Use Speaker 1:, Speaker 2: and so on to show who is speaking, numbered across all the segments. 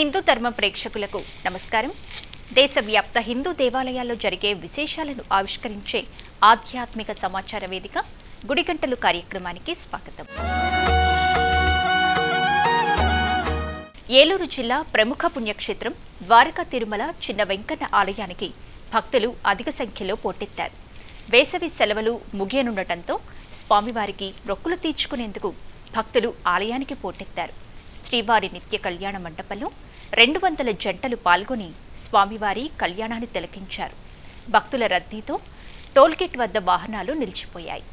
Speaker 1: హిందూ ధర్మ ప్రేక్షకులకు నమస్కారం. దేశవ్యాప్త హిందూ దేవాలయాల్లో జరిగే విశేషాలను ఆవిష్కరించే ఆధ్యాత్మిక సమాచార వేదిక గుడిగంటలు కార్యక్రమానికి స్వాగతం. ఏలూరు జిల్లా ప్రముఖ పుణ్యక్షేత్రం ద్వారకా తిరుమల చిన్న వెంకన్న ఆలయానికి భక్తులు అధిక సంఖ్యలో పోటెత్తారు. వేసవి సెలవులు ముగియనుండటంతో స్వామివారికి మొక్కులు తీర్చుకునేందుకు భక్తులు ఆలయానికి పోటెత్తారు. శ్రీవారి నిత్య కళ్యాణ మండపంలో రెండు వందల జంటలు పాల్గొని స్వామివారి కళ్యాణాన్ని తిలకించారు. భక్తుల రద్దీతో టోల్గేట్ వద్ద వాహనాలు నిలిచిపోయాయి.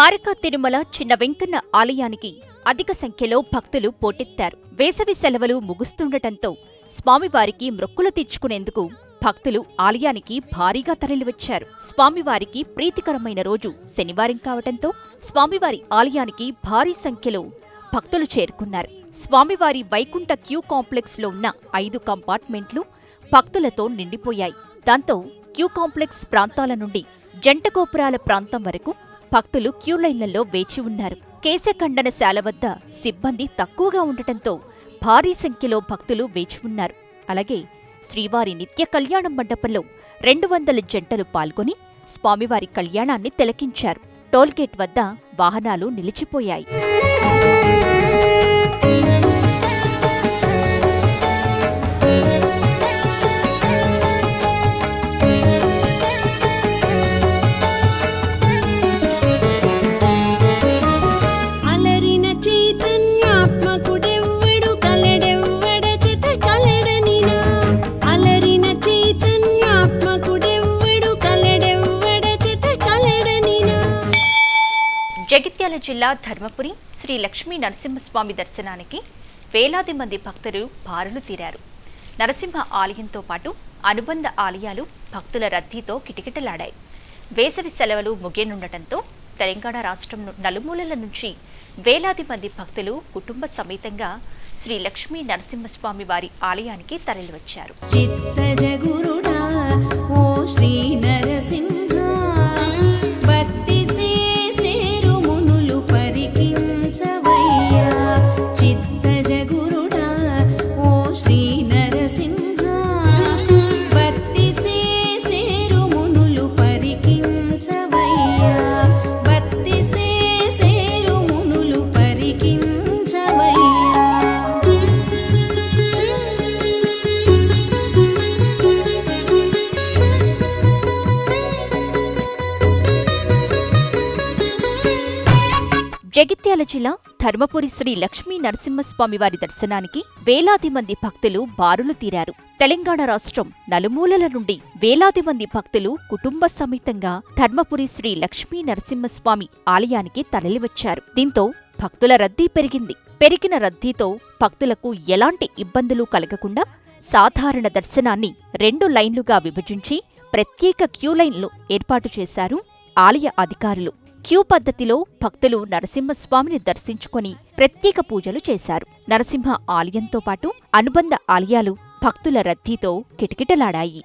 Speaker 2: ద్వారకా తిరుమల చిన్న వెంకన్న ఆలయానికి అధిక సంఖ్యలో భక్తులు పోటెత్తారు. వేసవి సెలవులు ముగుస్తుండటంతో స్వామివారికి మొక్కులు తీర్చుకునేందుకు భక్తులు ఆలయానికి భారీగా తరలివచ్చారు. స్వామివారికి ప్రీతికరమైన రోజు శనివారం కావటంతో స్వామివారి ఆలయానికి భారీ సంఖ్యలో భక్తులు చేరుకున్నారు. స్వామివారి వైకుంఠ క్యూ కాంప్లెక్స్లో ఉన్న ఐదు కంపార్ట్మెంట్లు భక్తులతో నిండిపోయాయి. దాంతో క్యూ కాంప్లెక్స్ ప్రాంతాల నుండి జంట గోపురాల ప్రాంతం వరకు భక్తులు క్యూ లైన్లలో వేచి ఉన్నారు. కేశఖండనశాల వద్ద సిబ్బంది తక్కువగా ఉండటంతో భారీ సంఖ్యలో భక్తులు వేచి ఉన్నారు. అలాగే శ్రీవారి నిత్య కళ్యాణ మండపంలో రెండు వందల జంటలు పాల్గొని స్వామివారి కళ్యాణాన్ని తిలకించారు. టోల్గేట్ వద్ద వాహనాలు నిలిచిపోయాయి.
Speaker 1: నంద్యాల జిల్లా ధర్మపురి శ్రీ లక్ష్మీ నరసింహస్వామి దర్శనానికి వేలాది మంది భక్తులు బారులు తీరారు. నరసింహ ఆలయంతో పాటు అనుబంధ ఆలయాలు భక్తుల రద్దీతో కిటకిటలాడాయి. వేసవి సెలవులు ముగియనుండటంతో తెలంగాణ రాష్ట్రం నలుమూలల నుంచి వేలాది మంది భక్తులు కుటుంబ సమేతంగా శ్రీ లక్ష్మీ నరసింహస్వామి వారి ఆలయానికి తరలివచ్చారు.
Speaker 3: చిత్తజ ఓ శ్రీ నరసింహ
Speaker 2: జగిత్యాల జిల్లా ధర్మపురి శ్రీ లక్ష్మీ నరసింహస్వామి వారి దర్శనానికి వేలాది మంది భక్తులు బారులు తీరారు. తెలంగాణ రాష్ట్రం నలుమూలల నుండి వేలాది మంది భక్తులు కుటుంబ సమేతంగా ధర్మపురి శ్రీ లక్ష్మీ నరసింహస్వామి ఆలయానికి తరలివచ్చారు. దీంతో భక్తుల రద్దీ పెరిగింది. పెరిగిన రద్దీతో భక్తులకు ఎలాంటి ఇబ్బందులు కలగకుండా సాధారణ దర్శనాన్ని రెండు లైన్లుగా విభజించి ప్రత్యేక క్యూ లైన్లు ఏర్పాటు చేశారు ఆలయ అధికారులు. క్యూ పద్ధతిలో భక్తులు నరసింహస్వామిని దర్శించుకొని ప్రత్యేక పూజలు చేశారు. నరసింహ ఆలయంతో పాటు అనుబంధ ఆలయాలు భక్తుల రద్దీతో కిటకిటలాడాయి.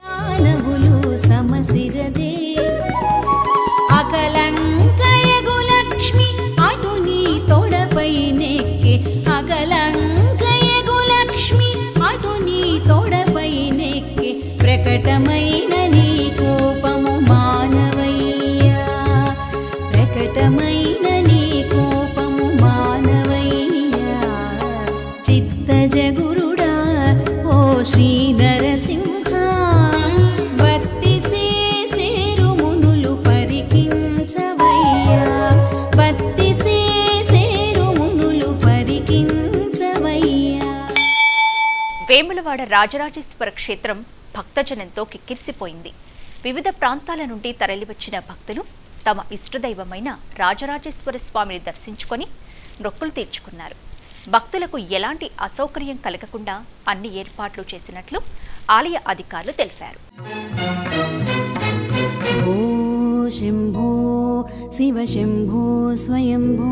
Speaker 1: వేములవాడ రాజరాజేశ్వర క్షేత్రం భక్తజనంతో కిక్కిరిసిపోయింది. వివిధ ప్రాంతాల నుండి తరలివచ్చిన భక్తులు తమ ఇష్టదైవమైన రాజరాజేశ్వర స్వామిని దర్శించుకొని నొక్కులు తీర్చుకున్నారు. భక్తులకు ఎలాంటి అసౌకర్యం కలగకుండా అన్ని ఏర్పాట్లు చేసినట్లు ఆలయ అధికారులు తెలిపారు.
Speaker 3: శంభో శివ శంభో స్వయంభో.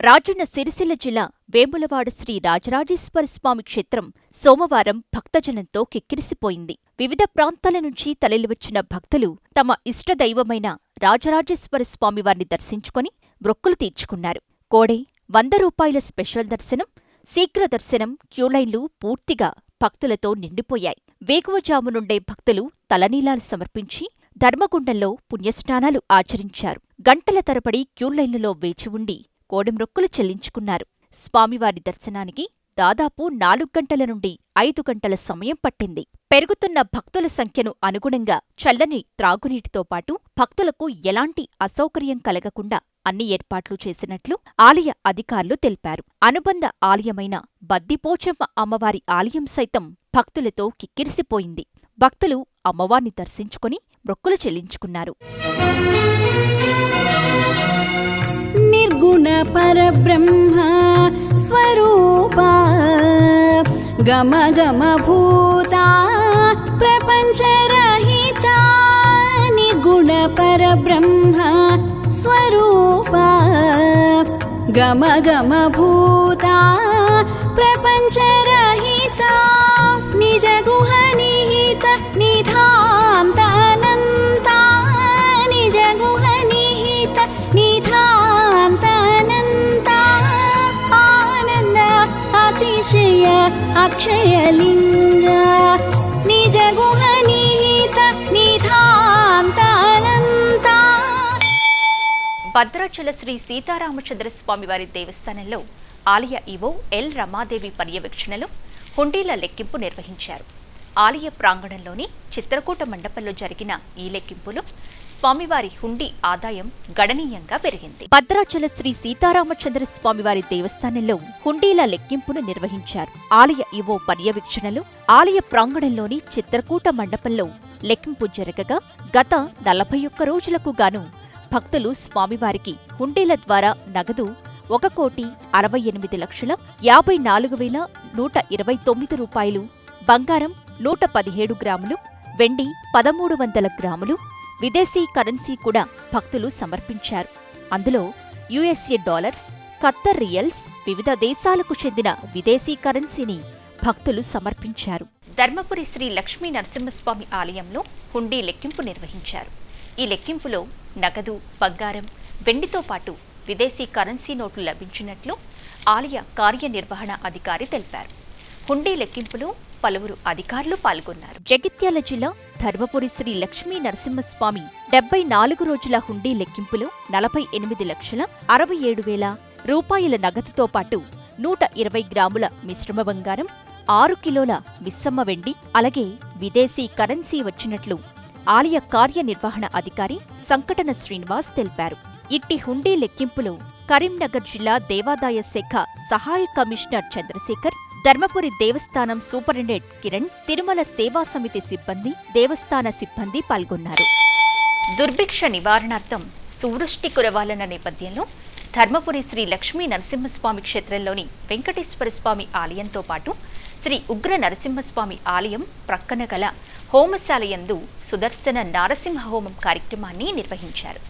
Speaker 2: రాజన్న సిరిసిల్ల జిల్లా వేములవాడ శ్రీ రాజరాజేశ్వర స్వామి క్షేత్రం సోమవారం భక్తజనంతో కిక్కిరిసిపోయింది. వివిధ ప్రాంతాల నుంచి తలెలివచ్చిన భక్తులు తమ ఇష్టదైవమైన రాజరాజేశ్వర స్వామివారిని దర్శించుకుని బ్రొక్కులు తీర్చుకున్నారు. కోడే వంద రూపాయల స్పెషల్ దర్శనం శీఘ్ర దర్శనం క్యూలైన్లు పూర్తిగా భక్తులతో నిండిపోయాయి. వేకువజాము నుండే భక్తులు తలనీలాలు సమర్పించి ధర్మగుండంలో పుణ్యస్నానాలు ఆచరించారు. గంటల తరబడి క్యూలైన్లలో వేచి ఉండి కోడెమ్రొక్కులు చెల్లించుకున్నారు. స్వామివారి దర్శనానికి దాదాపు నాలుగు గంటల నుండి ఐదు గంటల సమయం పట్టింది. పెరుగుతున్న భక్తుల సంఖ్యను అనుగుణంగా చల్లని త్రాగునీటితో పాటు భక్తులకు ఎలాంటి అసౌకర్యం కలగకుండా అన్ని ఏర్పాట్లు చేసినట్లు ఆలయ అధికారులు తెలిపారు. అనుబంధ ఆలయమైన బద్దిపోచమ్మ అమ్మవారి ఆలయం సైతం భక్తులతో కిక్కిరిసిపోయింది. భక్తులు అమ్మవారిని దర్శించుకుని మొక్కులు చెల్లించుకున్నారు.
Speaker 3: నిర్గుణ పరబ్రహ్మ స్వరూప గమ గమ భూత ప్రపంచరహిత నిర్గుణ పరబ్రహ్మ స్వరూప గమ గమ భూత ప్రపంచరహిత నిజ గుహ నిహిత నిధాంత अक्षयलिङ्ग निजगुहनिहित निधान्तानन्ता
Speaker 1: భద్రాచల శ్రీ సీతారామచంద్ర స్వామివారి దేవస్థానంలో ఆలయ ఈవో ఎల్ రమాదేవి పర్యవేక్షణలో హుండీల లెక్కింపు నిర్వహించారు ఆలయ ప్రాంగణంలోని చిత్రకూట మండపంలో జరిగిన ఈ లెక్కింపులో స్వామివారి హుండీ ఆదాయం గణనీయంగా పెరిగింది.
Speaker 2: భద్రాచల శ్రీ సీతారామచంద్ర స్వామివారి దేవస్థానంలో హుండీల లెక్కింపును నిర్వహించారు. ఆలయ ఈవో పర్యవేక్షణలో ఆలయ ప్రాంగణంలోని చిత్రకూట మండపంలో లెక్కింపు జరగగా గత నలభై ఒక్క రోజులకు గాను భక్తులు స్వామివారికి హుండీల ద్వారా నగదు ఒక కోటి అరవై ఎనిమిది లక్షల యాభై నాలుగు వేల నూట ఇరవై తొమ్మిది రూపాయలు బంగారం నూట పదిహేడు గ్రాములు వెండి పదమూడు వందల గ్రాములు విదేశీ కరెన్సీ కూడా భక్తులు సమర్పించారు. అందులో యుఎస్ఏ డాలర్స్ ఖత్తర్ రియల్స్ వివిధ దేశాలకు చెందిన విదేశీ కరెన్సీని భక్తులు సమర్పించారు.
Speaker 1: ధర్మపురి శ్రీ లక్ష్మీ నరసింహస్వామి ఆలయంలో హుండీ లెక్కింపు నిర్వహించారు. ఈ లెక్కింపులో నగదు బంగారం వెండితో పాటు విదేశీ కరెన్సీ నోట్లు లభించినట్లు ఆలయ కార్యనిర్వహణ అధికారి తెలిపారు. హుండీ లెక్కింపులో పలువురు అధికారులు పాల్గొన్నారు.
Speaker 2: జగిత్యాల జిల్లా ధర్మపురి శ్రీ లక్ష్మీ నరసింహస్వామి డెబ్బై నాలుగు రోజుల హుండీ లెక్కింపులో నలభై ఎనిమిది లక్షల అరవై ఏడు వేల రూపాయల నగదుతో పాటు నూట ఇరవై గ్రాముల మిశ్రమ బంగారం ఆరు కిలోల మిస్సమ్మ వెండి అలాగే విదేశీ కరెన్సీ వచ్చినట్లు ఆలయ కార్యనిర్వహణ అధికారి సంకటన శ్రీనివాస్ తెలిపారు. ఇట్టి హుండీ లెక్కింపులో కరీంనగర్ జిల్లా దేవాదాయ శాఖ సహాయ కమిషనర్ చంద్రశేఖర్ ధర్మపురి దేవస్థానం సూపరింటెండెంట్ కిరణ్ తిరుమల సేవా సమితి సిబ్బంది దేవస్థాన సిబ్బంది పాల్గొన్నారు.
Speaker 1: దుర్భిక్ష నివారణార్థం సువృష్టి కురవాలన్న నేపథ్యంలో ధర్మపురి శ్రీ లక్ష్మీ నరసింహస్వామి క్షేత్రంలోని వెంకటేశ్వర స్వామి ఆలయంతో పాటు శ్రీ ఉగ్ర నరసింహస్వామి ఆలయం ప్రక్కన గల హోమశాలయందు సుదర్శన నారసింహ హోమం కార్యక్రమాన్ని నిర్వహించారు.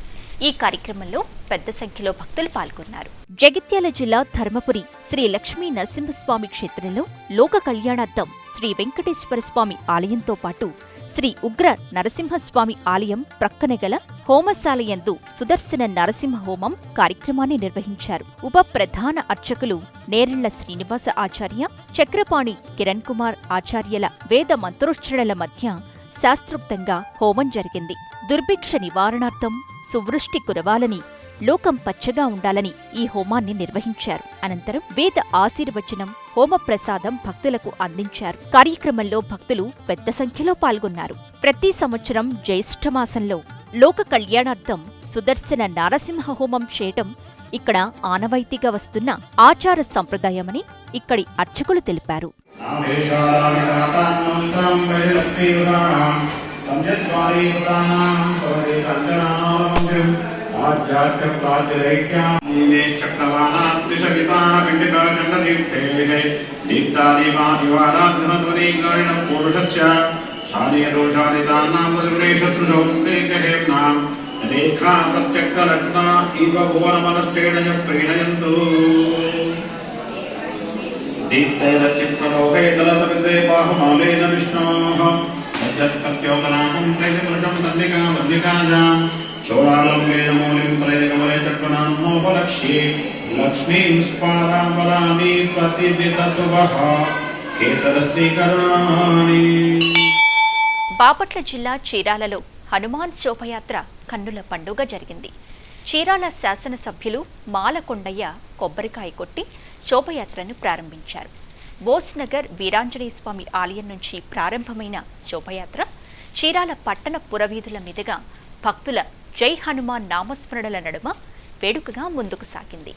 Speaker 1: ఈ కార్యక్రమంలో పెద్ద సంఖ్యలో భక్తులు పాల్గొన్నారు.
Speaker 2: జగిత్యాల జిల్లా ధర్మపురి శ్రీ లక్ష్మీ నరసింహస్వామి క్షేత్రంలో లోక కళ్యాణార్థం శ్రీ వెంకటేశ్వర స్వామి ఆలయంతో పాటు శ్రీ ఉగ్ర నరసింహస్వామి ఆలయం ప్రక్కనే గల హోమశాలయందు సుదర్శన నరసింహ హోమం కార్యక్రమాన్ని నిర్వహించారు. ఉప ప్రధాన అర్చకులు నేరెళ్ళ శ్రీనివాస ఆచార్య చక్రపాణి కిరణ్ కుమార్ ఆచార్యల వేద మంత్రోచ్చరణల మధ్య శాస్త్రోక్తంగా హోమం జరిగింది. దుర్భిక్ష నివారణార్థం సువృష్టి కురవాలని లోకం పచ్చగా ఉండాలని ఈ హోమాన్ని నిర్వహించారు. అనంతరం వేద ఆశీర్వచనం హోమ ప్రసాదం భక్తులకు అందించారు. కార్యక్రమంలో భక్తులు పెద్ద సంఖ్యలో పాల్గొన్నారు. ప్రతి సంవత్సరం జ్యేష్ఠమాసంలో లోక కళ్యాణార్థం సుదర్శన నారసింహ హోమం చేయటం ఇక్కడ ఆనవాయితీగా వస్తున్న ఆచార సంప్రదాయమని ఇక్కడి అర్చకులు తెలిపారు.
Speaker 4: రేఖా ప్రత్యక్షరత్న ఇవ భువనమనష్టేణ ప్రీణయంతు दीप्तैरचित्रलोके दलतविदे बाहुमालेन विष्णोः यद्यत्कत्योकनामं प्रेतिपुरुषं सन्निका मल्लिकाजां चोळालम्बेन मौलिं प्रैकमले चक्रनाम्नोपलक्ष्ये लक्ष्मीं स्पारापराणि प्रतिविदतु वः केतरश्रीकराणि
Speaker 1: బాపట్ల జిల్లా చీరాలలో హనుమాన్ శోభయాత్ర కన్నుల పండుగ జరిగింది చీరాల శాసనసభ్యులు మాలకొండయ్య కొబ్బరికాయ కొట్టి శోభయాత్రను ప్రారంభించారు బోస్ నగర్ వీరాంజనేయ స్వామి ఆలయం నుంచి ప్రారంభమైన శోభయాత్ర చీరాల పట్టణ పురవీధుల మీదుగా భక్తుల జై హనుమాన్ నామస్మరణల నడుమ వేడుకగా ముందుకు సాగింది.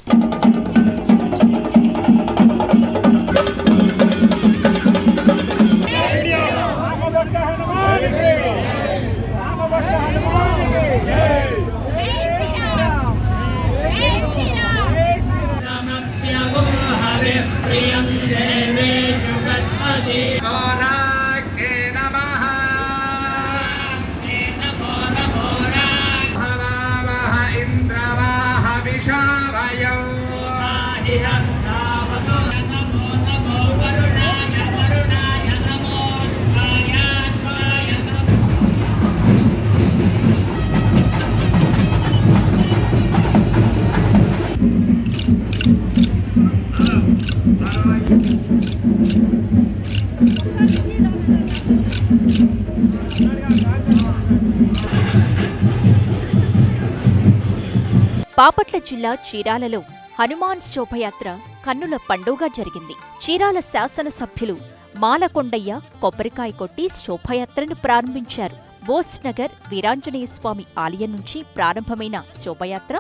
Speaker 5: రామభక్త
Speaker 2: బాపట్ల జిల్లా చీరాలలో హనుమాన్ శోభయాత్ర కన్నుల పండుగ జరిగింది. చీరాల శాసనసభ్యులు మాలకొండయ్య కొబ్బరికాయ కొట్టి శోభయాత్రను ప్రారంభించారు. బోస్నగర్ వీరాంజనేయ స్వామి ఆలయం నుంచి ప్రారంభమైన శోభయాత్ర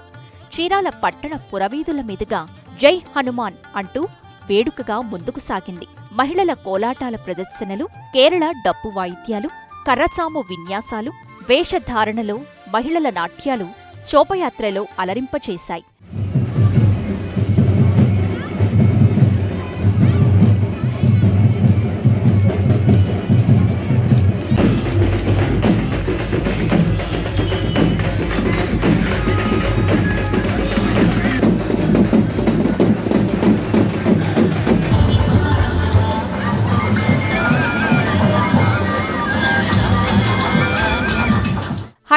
Speaker 2: చీరాల పట్టణ పురవీధుల మీదుగా జై హనుమాన్ అంటూ వేడుకగా ముందుకు సాగింది. మహిళల కోలాటాల ప్రదర్శనలు కేరళ డప్పు వాయిద్యాలు కర్రసాము విన్యాసాలు వేషధారణలో మహిళల నాట్యాలు శోభయాత్రలో అలరింపచేశాయి.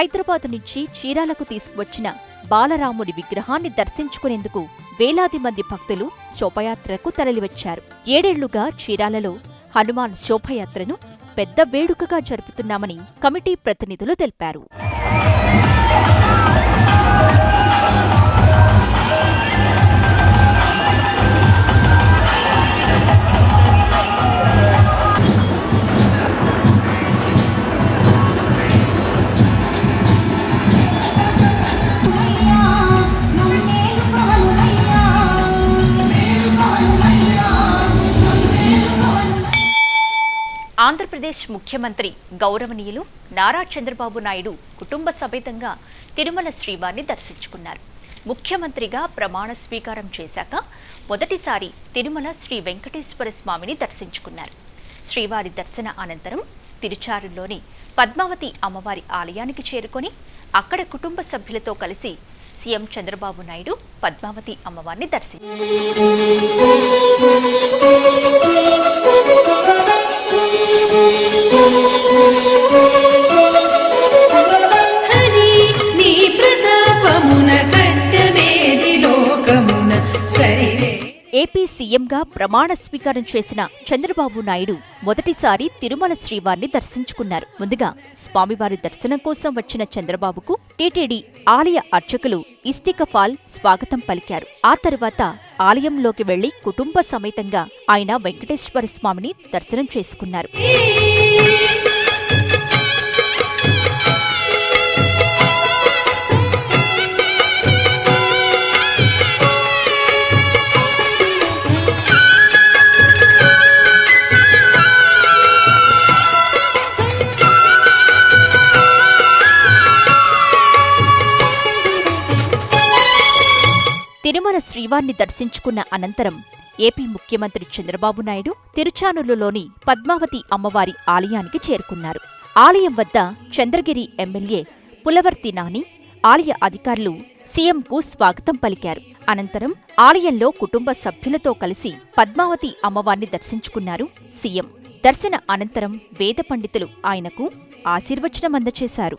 Speaker 2: హైదరాబాద్ నుంచి చీరాలకు తీసుకువచ్చిన బాలరాముడి విగ్రహాన్ని దర్శించుకునేందుకు వేలాది మంది భక్తులు శోభయాత్రకు తరలివచ్చారు. ఏడేళ్ళుగా చీరాలలో హనుమాన్ శోభయాత్రను పెద్ద వేడుకగా జరుపుతున్నామని కమిటీ ప్రతినిధులు తెలిపారు.
Speaker 1: ఆంధ్రప్రదేశ్ ముఖ్యమంత్రి గౌరవనీయులు నారా చంద్రబాబు నాయుడు కుటుంబ సమేతంగా తిరుమల శ్రీవారిని దర్శించుకున్నారు. ముఖ్యమంత్రిగా ప్రమాణ స్వీకారం చేశాక మొదటిసారి తిరుమల శ్రీ వెంకటేశ్వర స్వామిని దర్శించుకున్నారు. శ్రీవారి దర్శన అనంతరం తిరుచారులోని పద్మావతి అమ్మవారి ఆలయానికి చేరుకొని అక్కడ కుటుంబ సభ్యులతో కలిసి సీఎం చంద్రబాబు నాయుడు పద్మావతి అమ్మవారిని దర్శించారు.
Speaker 2: సీఎంగా ప్రమాణ స్వీకారం చేసిన చంద్రబాబు నాయుడు మొదటిసారి తిరుమల శ్రీవారిని దర్శించుకున్నారు. ముందుగా స్వామివారి దర్శనం కోసం వచ్చిన చంద్రబాబుకు టీటీడీ ఆలయ అర్చకులు ఇస్తికఫాల్ స్వాగతం పలికారు. ఆ తర్వాత ఆలయంలోకి వెళ్ళి కుటుంబ సమేతంగా ఆయన వెంకటేశ్వర స్వామిని దర్శనం చేసుకున్నారు. శ్రీవారిని దర్శించుకున్న అనంతరం ఏపీ ముఖ్యమంత్రి చంద్రబాబు నాయుడు తిరుచానులులోని పద్మావతి అమ్మవారి ఆలయానికి చేరుకున్నారు. ఆలయం వద్ద చంద్రగిరి ఎమ్మెల్యే పులవర్తి నాని ఆలయ అధికారులు సీఎంకు స్వాగతం పలికారు. అనంతరం ఆలయంలో కుటుంబ సభ్యులతో కలిసి పద్మావతి అమ్మవారిని దర్శించుకున్నారు సీఎం. దర్శన అనంతరం వేద పండితులు ఆయనకు ఆశీర్వచనం అందచేశారు.